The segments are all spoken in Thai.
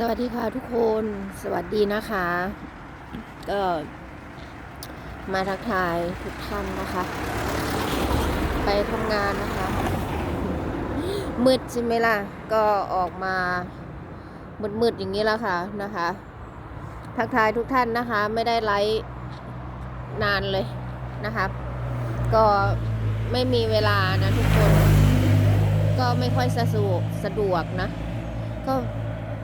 สวัสดีค่ะทุกคนสวัสดีนะคะ ก็มาทักทายทุกท่านนะคะ ไปทำงานนะคะ มืดใช่ไหมล่ะ ก็ออกมามืดๆอย่างนี้แล้วค่ะนะคะ ทักทายทุกท่านนะคะ ไม่ได้ไลฟ์นานเลยนะคะ ก็ไม่มีเวลานะทุกคน ก็ไม่ค่อยสะดวกสะดวกนะ ก็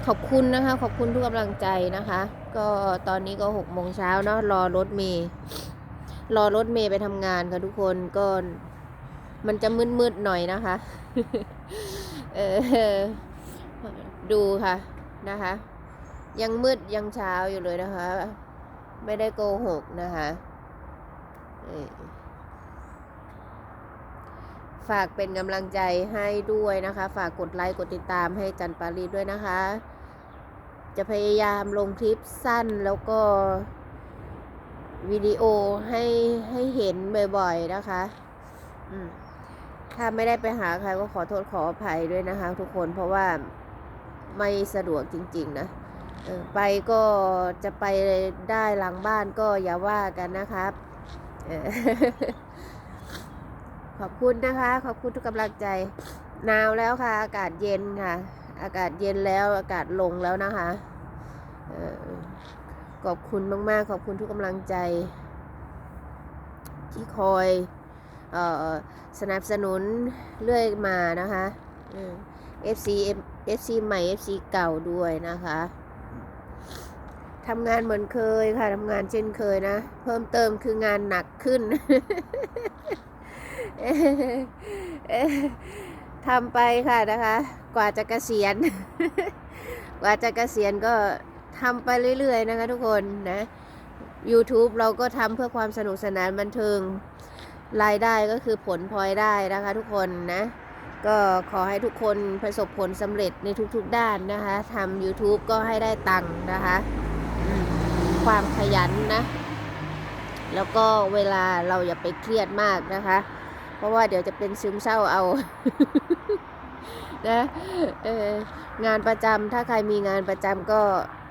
ขอบคุณนะคะ ขอบคุณทุกกำลังใจนะคะ ก็ตอนนี้ก็หกโมงเช้าเนาะรอรถเมย์รอรถเมย์ไปทำงานค่ะทุกคนก็มันจะมืดๆหน่อยนะคะ เออดูค่ะนะคะ ยังมืดยังเช้าอยู่เลยนะคะ ไม่ได้โกหกนะคะฝากเป็นกำลังใจให้ด้วยนะคะ ฝากกดไลค์กดติดตามให้จันปารีด้วยนะคะ จะพยายามลงคลิปสั้นแล้วก็วิดีโอให้ให้เห็นบ่อยๆนะคะถ้าไม่ได้ไปหาใครก็ขอโทษขออภัยด้วยนะคะ ทุกคนเพราะว่าไม่สะดวกจริง ๆ นะไปก็จะไปได้หลังบ้านก็อย่าว่ากันนะครับ ขอบคุณนะคะ ขอบคุณทุกกำลังใจหนาวแล้วค่ะ อากาศเย็นค่ะ อากาศเย็นแล้วอากาศลงแล้วนะคะออขอบคุณมาก ๆ ขอบคุณทุกกำลังใจ ที่คอยออสนับสนุนเรื่อยมานะคะเออ FC FC ใหม่ FC เก่าด้วยนะคะทำงานเหมือนเคยค่ะทำงานเช่นเคยนะ เพิ่มเติมคืองานหนักขึ้น ทำไปค่ะนะคะ กว่าจะเกษียณ กว่าจะเกษียณก็ทำไปเรื่อยๆนะคะทุกคนนะ YouTube เราก็ทำเพื่อความสนุกสนานบันเทิงรายได้ก็คือผลพลอยได้นะคะ ทุกคนนะ ก็ขอให้ทุกคนประสบผลสำเร็จในทุกๆด้านนะคะทำ YouTube ก็ให้ได้ตังค์นะคะ ความขยันนะ แล้วก็เวลาเราอย่าไปเครียดมากนะคะ เพราะว่าเดี๋ยวจะเป็นซึมเศร้าเอา นะงานประจำถ้าใครมีงานประจำก็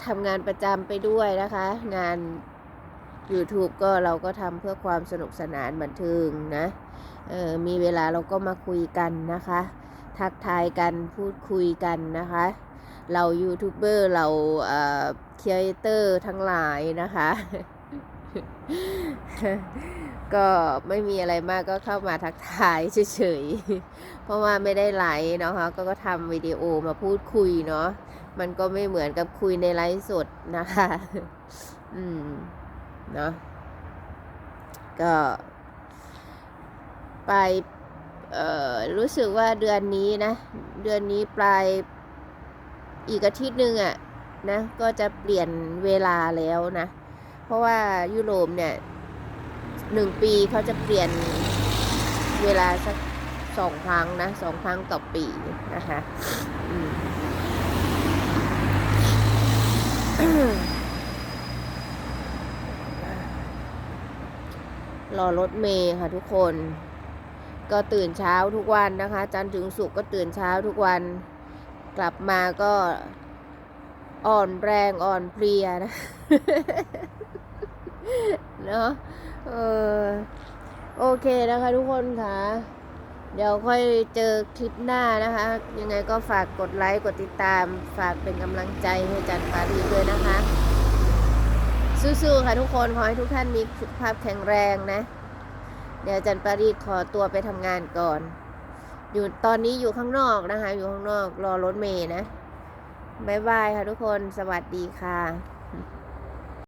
ทำงานประจำไปด้วยนะคะ งาน YouTube ก็เราก็ทำเพื่อความสนุกสนานบันเทิงนะมีเวลาเราก็มาคุยกันนะคะ ทักทายกันพูดคุยกันนะคะ เรายูทูบเบอร์เราเอ่อครีเอเตอร์ทั้งหลายนะคะ ก็ไม่มีอะไรมากก็เข้ามาทักทายเฉยๆ เพราะว่าไม่ได้ไลฟ์เนาะคะก็ก็ทำวิดีโอมาพูดคุยเนาะ มันก็ไม่เหมือนกับคุยในไลฟ์สดนะคะ อืม เนาะ ก็ ไป เอ่อ รู้สึกว่าเดือนนี้นะ เดือนนี้ปลายอีกอาทิตย์หนึ่งอะนะ ก็จะเปลี่ยนเวลาแล้วนะ เพราะว่ายุโรปเนี่ยหนึ่งปีเขาจะเปลี่ยนเวลาสักสองครั้งนะสองครั้งต่อปีนะคะรอรถเมย์ค่ะทุกคน ก็ตื่นเช้าทุกวันนะคะ จันทร์ถึงศุกร์ก็ตื่นเช้าทุกวัน กลับมาก็ อ่อนแรงอ่อนเพลียนะเนาะเออโอเคนะคะทุกคนค่ะ เดี๋ยวค่อยเจอคลิปหน้านะคะ ยังไงก็ฝากกดไลค์ กดติดตาม ฝากเป็นกำลังใจให้จันปารีด้วยนะคะ สู้ๆค่ะทุกคน ขอให้ทุกท่านมีสุขภาพแข็งแรงนะ เดี๋ยวจันปารีขอตัวไปทำงานก่อน อยู่ตอนนี้อยู่ข้างนอกนะคะ อยู่ข้างนอกรอรถเมย์นะ บ๊ายบายค่ะทุกคน สวัสดีค่ะ